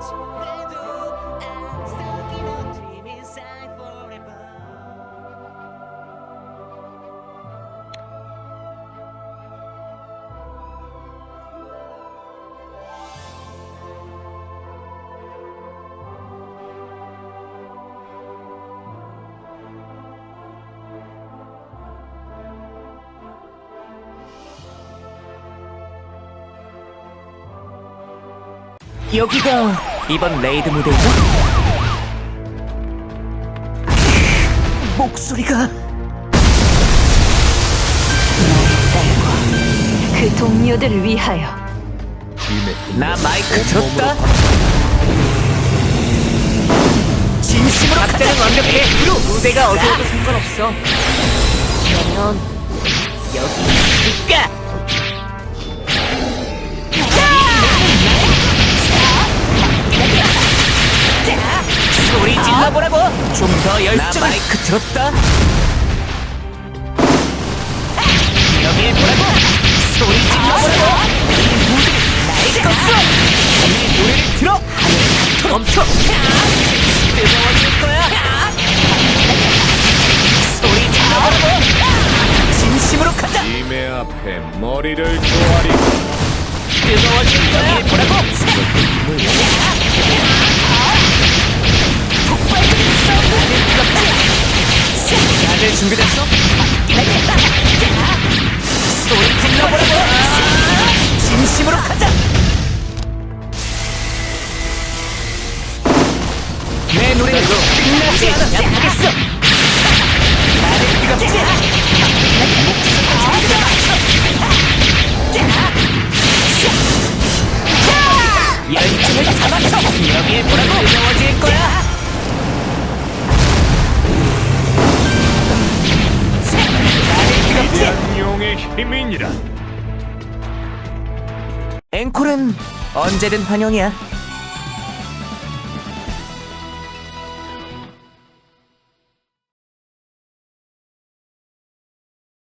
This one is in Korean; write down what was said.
情。 여기가 이번 레이드 무대인가? 목소리가 그 동료들을 위하여. 나 마이크 들었다? 진심으로 각자는 완벽해. 그리고 무대가 어두워도 상관없어. 그러면 여기 있을까? 질러보라고. 좀 더 열정을 나 마이크 들었다? 여기에 보라고. 소리 질러보라고. 이 무대를 나에게 껐어. 이 노래를 들어? 멈춰. 뜨거워질 거야. 소리 질러보라고. 진심으로 가자. 임의 앞에 머리를 조아리. 뜨거워질 거야. 여기에 보라고 다들 준비됐어? 소리 질러보라고 진심으로 가자. 내 노래로 끝나지 않겠어. 나를 뜨겁지 열정을 잡아쳐 여기에 보라고 뜨거워질 거야 힘이니라. 앵콜은 언제든 환영이야